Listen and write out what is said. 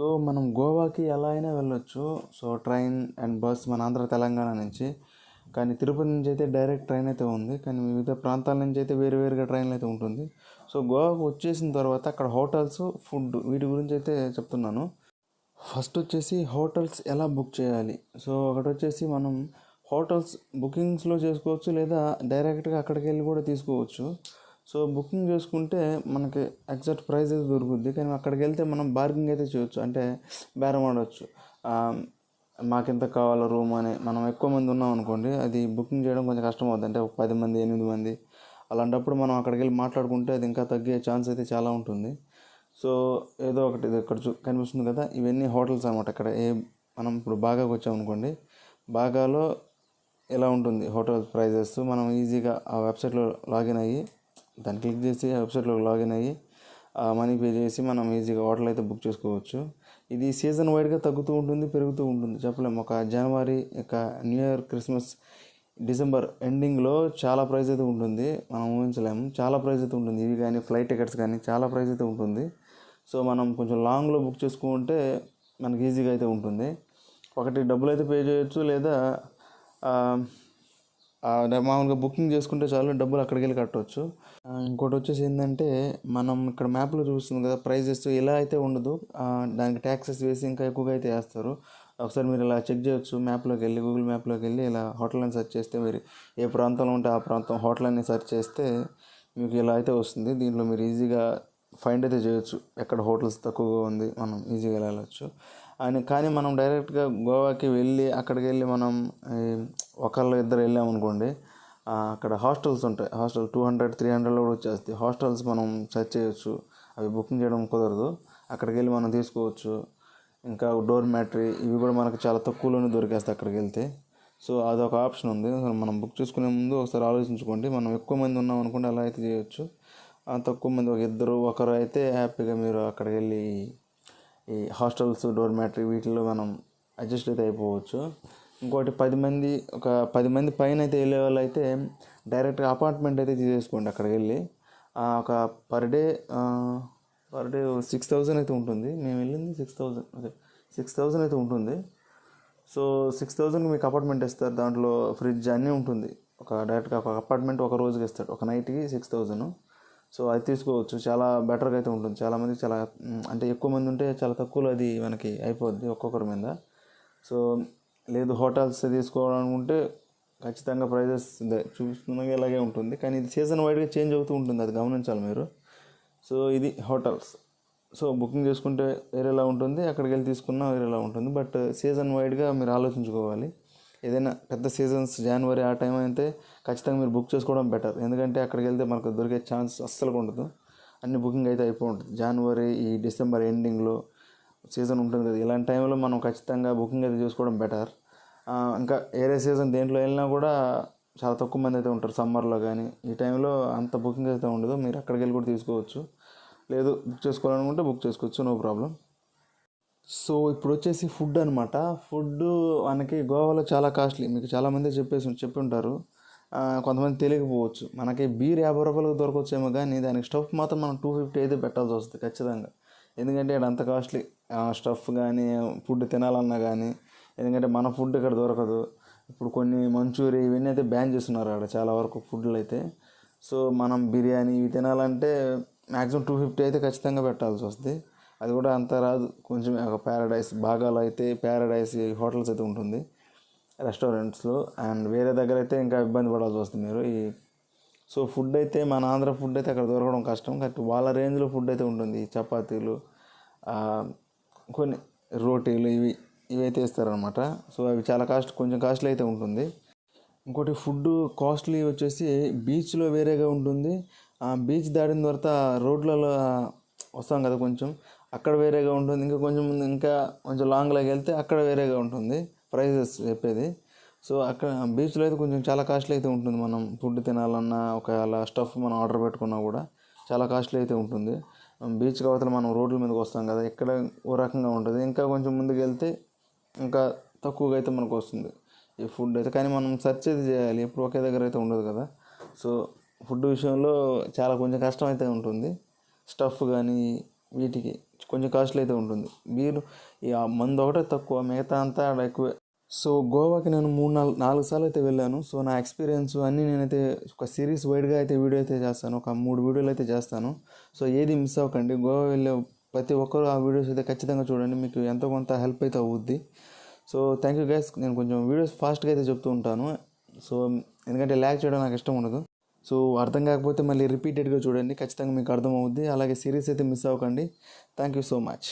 So మనం గోవాకి ఎలా అయినా వెళ్ళొచ్చు. సో ట్రైన్ అండ్ బస్ మన ఆంధ్ర తెలంగాణ నుంచి. కానీ తిరుపతి నుంచి అయితే డైరెక్ట్ ట్రైన్ అయితే ఉంది. కానీ వివిధ ప్రాంతాల నుంచి అయితే వేరు వేరుగా ట్రైన్లు అయితే ఉంటుంది. సో గోవాకు వచ్చేసిన తర్వాత అక్కడ హోటల్స్ ఫుడ్ వీటి గురించి అయితే చెప్తున్నాను. ఫస్ట్ వచ్చేసి హోటల్స్ ఎలా బుక్ చేయాలి? సో ఒకటి వచ్చేసి మనం హోటల్స్ బుకింగ్స్లో చేసుకోవచ్చు లేదా డైరెక్ట్గా అక్కడికి వెళ్ళి కూడా తీసుకోవచ్చు. సో బుకింగ్ చేసుకుంటే మనకి ఎగ్జాక్ట్ ప్రైస్ అయితే దొరుకుద్ది. కానీ అక్కడికి వెళ్తే మనం బార్గింగ్ అయితే చేయొచ్చు. అంటే బేరం ఆడవచ్చు మాకెంత మాకు కావాలో రూమ్ అని మనం ఎక్కువ మంది ఉన్నాం అనుకోండి అది బుకింగ్ చేయడం కొంచెం కష్టం అవుతుంది అంటే ఒక పది మంది ఎనిమిది మంది అలాంటప్పుడు మనం అక్కడికి వెళ్ళి మాట్లాడుకుంటే అది ఇంకా తగ్గే ఛాన్స్ అయితే చాలా ఉంటుంది. సో ఏదో ఒకటి ఇది ఇక్కడ చూ కనిపిస్తుంది కదా ఇవన్నీ హోటల్స్ అనమాట ఇక్కడ ఏ మనం ఇప్పుడు బాగాకి వచ్చామనుకోండి బాగాలో ఎలా ఉంటుంది హోటల్ ప్రైజెస్? మనం ఈజీగా ఆ వెబ్సైట్లో లాగిన్ అయ్యి దాన్ని క్లిక్ చేసి ఆ వెబ్సైట్లో లాగిన్ అయ్యి మనీ పే చేసి మనం ఈజీగా హోటల్ అయితే బుక్ చేసుకోవచ్చు. ఇది సీజన్ వైడ్గా తగ్గుతూ ఉంటుంది పెరుగుతూ ఉంటుంది. చెప్పలేము ఒక జనవరి ఇక న్యూ ఇయర్ క్రిస్మస్ డిసెంబర్ ఎండింగ్లో చాలా ప్రైస్ అయితే ఉంటుంది. మనం ఊహించలేము చాలా ప్రైస్ అయితే ఉంటుంది. ఇవి కానీ ఫ్లైట్ టికెట్స్ కానీ చాలా ప్రైస్ అయితే ఉంటుంది. సో మనం కొంచెం లాంగ్లో బుక్ చేసుకుంటే మనకి ఈజీగా అయితే ఉంటుంది. ఒకటి డబ్బులు అయితే పే చేయొచ్చు లేదా మామూలుగా బుకింగ్ చేసుకుంటే చాలు డబ్బులు అక్కడికి వెళ్ళి కట్టవచ్చు ఇంకోటి వచ్చేసి ఏంటంటే మనం ఇక్కడ మ్యాప్లో చూస్తుంది కదా ప్రైజెస్ ఇలా అయితే ఉండదు దానికి ట్యాక్సెస్ వేసి ఇంకా ఎక్కువగా అయితే వేస్తారు. ఒకసారి మీరు ఇలా చెక్ చేయొచ్చు మ్యాప్లోకి వెళ్ళి గూగుల్ మ్యాప్లోకి వెళ్ళి ఇలా హోటల్ అని సెర్చ్ చేస్తే మీరు ఏ ప్రాంతంలో ఉంటే ఆ ప్రాంతం హోటల్ అని సెర్చ్ చేస్తే మీకు ఇలా అయితే వస్తుంది. దీంట్లో మీరు ఈజీగా ఫైండ్ అయితే చేయొచ్చు ఎక్కడ హోటల్స్ తక్కువగా ఉంది మనం ఈజీగా వెళ్ళవచ్చు అని కానీ మనం డైరెక్ట్గా గోవాకి వెళ్ళి అక్కడికి వెళ్ళి మనం ఒకళ్ళు ఇద్దరు వెళ్ళామనుకోండి అక్కడ హాస్టల్స్ ఉంటాయి. హాస్టల్ టూ హండ్రెడ్ త్రీ హండ్రెడ్లో కూడా వచ్చేస్తాయి. హాస్టల్స్ మనం సెర్చ్ చేయొచ్చు. అవి బుకింగ్ చేయడం కుదరదు. అక్కడికి వెళ్ళి మనం తీసుకోవచ్చు. ఇంకా డోర్ మ్యాట్రీ ఇవి కూడా మనకు చాలా తక్కువలోనే దొరికేస్తాయి అక్కడికి వెళ్తే. సో అదొక ఆప్షన్ ఉంది. మనం బుక్ చేసుకునే ముందు ఒకసారి ఆలోచించుకోండి. మనం ఎక్కువ మంది ఉన్నాం అనుకుంటే అలా అయితే చేయొచ్చు. తక్కువ మంది ఒక ఇద్దరు ఒకరు అయితే హ్యాపీగా మీరు అక్కడికి వెళ్ళి ఈ హాస్టల్స్ డోర్ మ్యాట్రీ వీటిలో మనం అడ్జస్ట్ అయితే అయిపోవచ్చు. ఇంకోటి పది మంది ఒక పది మంది పైన అయితే వెళ్ళే వాళ్ళు అయితే డైరెక్ట్గా అపార్ట్మెంట్ అయితే తీసేసుకోండి అక్కడికి వెళ్ళి. ఒక per day per day six thousand అయితే ఉంటుంది. మేము వెళ్ళింది సిక్స్ థౌజండ్ అదే సిక్స్ థౌజండ్ అయితే ఉంటుంది. సో సిక్స్ థౌజండ్కి మీకు అపార్ట్మెంట్ ఇస్తారు. దాంట్లో ఫ్రిడ్జ్ అన్నీ ఉంటుంది. ఒక డైరెక్ట్గా ఒక అపార్ట్మెంట్ ఒక రోజుకి ఇస్తాడు. ఒక నైట్కి సిక్స్ థౌజండ్. సో అది తీసుకోవచ్చు. చాలా బెటర్గా అయితే ఉంటుంది. చాలామంది చాలా అంటే ఎక్కువ మంది ఉంటే చాలా తక్కువలో అది మనకి అయిపోద్ది ఒక్కొక్కరి మీద. సో లేదు హోటల్స్ తీసుకోవాలనుకుంటే ఖచ్చితంగా ప్రైజెస్ చూస్తున్నాగా ఇలాగే ఉంటుంది. కానీ ఇది సీజన్ వైడ్గా చేంజ్ అవుతూ ఉంటుంది. అది గమనించాలి మీరు. సో ఇది హోటల్స్ సో బుకింగ్ చేసుకుంటే వేరేలా ఉంటుంది. అక్కడికి వెళ్ళి తీసుకున్నా వేరేలా ఉంటుంది. బట్ సీజన్ వైడ్గా మీరు ఆలోచించుకోవాలి. ఏదైనా పెద్ద సీజన్స్ జనవరి ఆ టైం అయితే ఖచ్చితంగా మీరు బుక్ చేసుకోవడం బెటర్. ఎందుకంటే అక్కడికి వెళ్తే మనకు దొరికే ఛాన్స్ అస్సలు ఉండదు. అన్ని బుకింగ్ అయితే అయిపోయి ఉంటుంది జనవరి ఈ డిసెంబర్ ఎండింగ్లో సీజన్ ఉంటుంది కదా ఇలాంటి టైంలో మనం ఖచ్చితంగా బుకింగ్ అయితే చేసుకోవడం బెటర్. ఇంకా ఏరే సీజన్ దేంట్లో వెళ్ళినా కూడా చాలా తక్కువ మంది అయితే ఉంటారు సమ్మర్లో కానీ ఈ టైంలో అంత బుకింగ్ అయితే ఉండదు. మీరు అక్కడికి వెళ్ళి కూడా తీసుకోవచ్చు. లేదు బుక్ చేసుకోవాలనుకుంటే బుక్ చేసుకోవచ్చు. No problem. సో ఇప్పుడు వచ్చేసి ఫుడ్ అనమాట ఫుడ్ మనకి గోవాలో చాలా కాస్ట్లీ. మీకు చాలామంది చెప్పేసి చెప్పి ఉంటారు కొంతమంది తెలియకపోవచ్చు. మనకి బీర్ యాభై రూపాయలకు దొరకవచ్చేమో కానీ దానికి స్టఫ్ మాత్రం మనం టూ ఫిఫ్టీ అయితే పెట్టాల్సి వస్తుంది ఖచ్చితంగా. ఎందుకంటే ఇక్కడ అంత కాస్ట్లీ. స్టఫ్ కానీ ఫుడ్ తినాలన్నా కానీ ఎందుకంటే మన ఫుడ్ ఇక్కడ దొరకదు. ఇప్పుడు కొన్ని మంచూరియా ఇవన్నీ అయితే బ్యాన్ చేస్తున్నారు అక్కడ చాలా వరకు ఫుడ్లు అయితే. సో మనం బిర్యానీ ఇవి తినాలంటే మ్యాక్సిమం టూ ఫిఫ్టీ అయితే ఖచ్చితంగా పెట్టాల్సి వస్తుంది. అది కూడా అంత రాదు. కొంచెం ఒక ప్యారడైస్ బాగాలో అయితే ప్యారడైస్ హోటల్స్ అయితే ఉంటుంది. రెస్టారెంట్స్లో అండ్ వేరే దగ్గర అయితే ఇంకా ఇబ్బంది పడాల్సి వస్తుంది మీరు. ఈ సో ఫుడ్ అయితే మన ఆంధ్ర ఫుడ్ అయితే అక్కడ దొరకడం కష్టం. కాబట్టి వాళ్ళ రేంజ్లో ఫుడ్ అయితే ఉంటుంది. చపాతీలు కొన్ని రోటీలు ఇవి ఇవి అయితే ఇస్తారనమాట సో అవి చాలా కాస్ట్ కొంచెం కాస్ట్లీ అయితే ఉంటుంది. ఇంకోటి ఫుడ్ కాస్ట్లీ వచ్చేసి బీచ్లో వేరేగా ఉంటుంది. ఆ బీచ్ దాటిన తర్వాత రోడ్లలో వస్తాం కదా కొంచెం. అక్కడ వేరేగా ఉంటుంది. ఇంకా కొంచెం ముందు ఇంకా కొంచెం లాంగ్లోకి వెళ్తే అక్కడ వేరేగా ఉంటుంది. ప్రైజెస్ చెప్పేది. సో అక్కడ బీచ్లో అయితే కొంచెం చాలా కాస్ట్లీ అయితే ఉంటుంది. మనం ఫుడ్ తినాలన్నా ఒకవేళ స్టఫ్ మనం ఆర్డర్ పెట్టుకున్నా కూడా చాలా కాస్ట్లీ అయితే ఉంటుంది. బీచ్ అవతల మనం రోడ్ల మీదకి వస్తాం కదా ఇక్కడ ఓ రకంగా ఉంటుంది. ఇంకా కొంచెం ముందుకు వెళ్తే ఇంకా తక్కువగా అయితే మనకు వస్తుంది. ఈ ఫుడ్ అయితే. కానీ మనం సెర్చ్ అయితే చేయాలి. ఎప్పుడు ఒకే దగ్గర అయితే ఉండదు కదా. సో ఫుడ్ విషయంలో చాలా కొంచెం కష్టం అయితే ఉంటుంది. స్టఫ్ కానీ వీటికి. కొంచెం కాస్ట్లీ అయితే ఉంటుంది. మీరు ఈ ఆ మందు ఒకటే తక్కువ మిగతా అంతా ఆడ ఎక్కువే. సో గోవాకి నేను మూడు నాలుగు నాలుగు సార్లు అయితే వెళ్ళాను. సో నా ఎక్స్పీరియన్స్ అన్నీ నేనైతే ఒక సిరీస్ వైడ్గా అయితే వీడియో అయితే చేస్తాను. ఒక మూడు వీడియోలు అయితే చేస్తాను. సో ఏది మిస్ అవ్వకండి. గోవా వెళ్ళే ప్రతి ఒక్కరు ఆ వీడియోస్ అయితే ఖచ్చితంగా చూడండి. మీకు ఎంతో కొంత హెల్ప్ అయితే అవుద్ది. So thank you guys. నేను కొంచెం వీడియోస్ ఫాస్ట్గా అయితే చెప్తూ ఉంటాను. సో ఎందుకంటే ల్యాక్ చేయడం నాకు ఇష్టం ఉండదు. సో అర్థం కాకపోతే మళ్ళీ రిపీటెడ్గా చూడండి. ఖచ్చితంగా మీకు అర్థమవుద్ది. అలాగే సిరీస్ అయితే మిస్ అవ్వకండి. Thank you so much